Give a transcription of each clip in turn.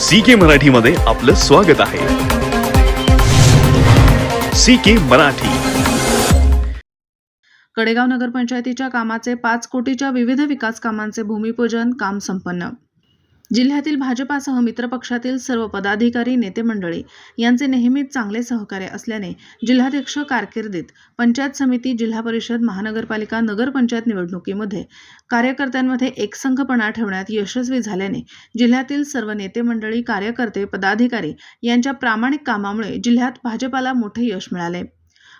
C के मराठीमध्ये आपलं स्वागत आहे. C K Marathi. कडेगाव नगरपंचायतीच्या कामाचे पाच कोटीच्या विविध विकास कामांचे भूमिपूजन काम संपन्न. जिल्ह्यातील भाजपासह मित्रपक्षातील सर्व पदाधिकारी नेते मंडळी यांचे नेहमीच चांगले सहकार्य असल्याने जिल्हाध्यक्ष कारकिर्दीत पंचायत समिती जिल्हा परिषद महानगरपालिका नगरपंचायत निवडणुकीमध्ये कार्यकर्त्यांमध्ये एकसंघपणा ठेवण्यात यशस्वी झाल्याने जिल्ह्यातील सर्व नेते मंडळी कार्यकर्ते पदाधिकारी यांच्या प्रामाणिक कामामुळे जिल्ह्यात भाजपाला मोठे यश मिळाले.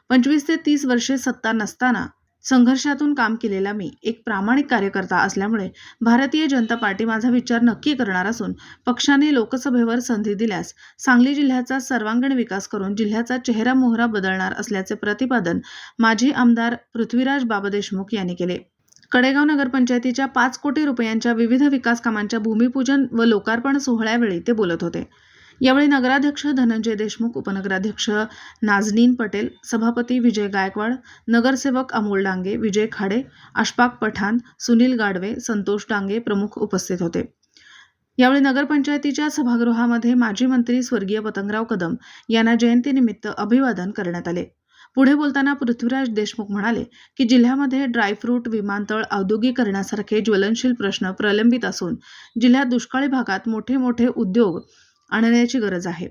पंचवीस ते तीस वर्षे सत्ता नसताना संघर्षातून काम केलेला मी एक प्रामाणिक कार्यकर्ता असल्यामुळे भारतीय जनता पार्टी माझा विचार नक्की करणार असून पक्षाने लोकसभेवर संधी दिल्यास सांगली जिल्ह्याचा सर्वांगीण विकास करून जिल्ह्याचा चेहरा मोहरा बदलणार असल्याचे प्रतिपादन माजी आमदार पृथ्वीराज बाबा देशमुख यांनी केले. कडेगाव नगरपंचायतीच्या पाच कोटी रुपयांच्या विविध विकास कामांच्या भूमिपूजन व लोकार्पण सोहळ्यावेळी ते बोलत होते. यावेळी नगराध्यक्ष धनंजय देशमुख उपनगराध्यक्ष नाजनीन पटेल सभापती विजय गायकवाड नगरसेवक अमोल डांगे विजय खाडे अशफाक पठाण सुनील गाडवे संतोष डांगे प्रमुख उपस्थित होते. यावेळी नगरपंचायतीच्या सभागृहामध्ये माजी मंत्री स्वर्गीय पतंगराव कदम यांना जयंतीनिमित्त अभिवादन करण्यात आले. पुढे बोलताना पृथ्वीराज देशमुख म्हणाले की जिल्ह्यामध्ये ड्रायफ्रूट विमानतळ औद्योगिकरणासारखे ज्वलनशील प्रश्न प्रलंबित असून जिल्ह्यात दुष्काळी भागात मोठे मोठे उद्योग आणण्याची गरज आहे.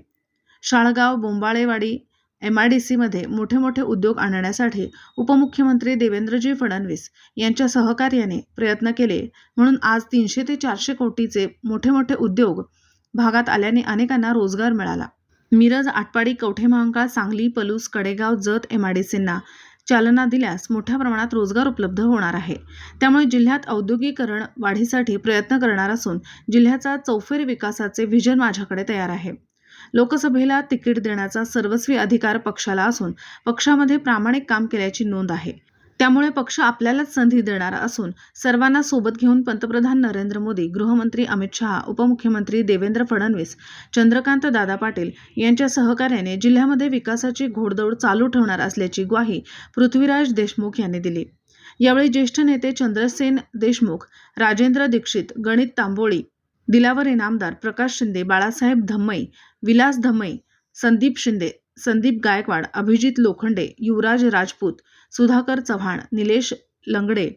Shalgaon Bombalewadi M I D सीमध्ये मोठे मोठे उद्योग आणण्यासाठी उपमुख्यमंत्री देवेंद्रजी फडणवीस यांच्या सहकार्याने प्रयत्न केले. म्हणून आज तीनशे ते चारशे कोटीचे मोठे मोठे उद्योग भागात आल्याने अनेकांना रोजगार मिळाला. Miraj Atpadi Kavathe Mahankal Sangli Palus Kadegaon Jat M I D सींना चालना दिल्यास मोठ्या प्रमाणात रोजगार उपलब्ध होणार आहे. त्यामुळे जिल्ह्यात औद्योगिकरण वाढीसाठी प्रयत्न करणार असून जिल्ह्याचा चौफेर विकासाचे व्हिजन माझ्याकडे तयार आहे. लोकसभेला तिकीट देण्याचा सर्वस्वी अधिकार पक्षाला असून पक्षामध्ये प्रामाणिक काम केल्याची नोंद आहे. त्यामुळे पक्ष आपल्यालाच संधी देणार असून सर्वांना सोबत घेऊन पंतप्रधान नरेंद्र मोदी गृहमंत्री अमित शहा उपमुख्यमंत्री देवेंद्र फडणवीस चंद्रकांत दादा पाटील यांच्या सहकार्याने जिल्ह्यामध्ये विकासाची घोडदौड चालू ठेवणार असल्याची ग्वाही पृथ्वीराज देशमुख यांनी दिली. यावेळी ज्येष्ठ नेते चंद्रसेन देशमुख राजेंद्र दीक्षित गणित तांबोळी दिलावर इनामदार प्रकाश शिंदे बाळासाहेब धम्मई विलास धम्मई संदीप शिंदे संदीप गायकवाड अभिजित लोखंडे युवराज राजपूत सुधाकर चव्हाण निलेश लंगडे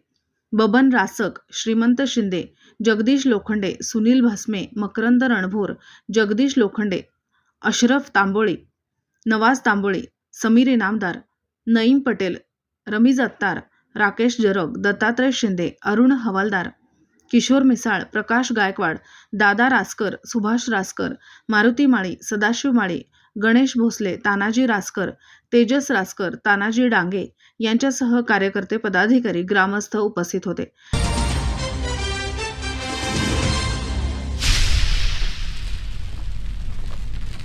बबन रासक श्रीमंत शिंदे जगदीश लोखंडे सुनील भस्मे मकरंद रणभोर जगदीश लोखंडे अशरफ तांबोळी नवाज तांबोळी समीर इनामदार नईम पटेल रमीज अत्तार राकेश जरग दत्तात्रय शिंदे अरुण हवालदार किशोर मिसाळ प्रकाश गायकवाड दादा रासकर सुभाष रासकर मारुती माळी सदाशिव माळी गणेश भोसले तानाजी रासकर तेजस रासकर तानाजी डांगे यांच्यासह कार्यकर्ते पदाधिकारी ग्रामस्थ उपस्थित होते.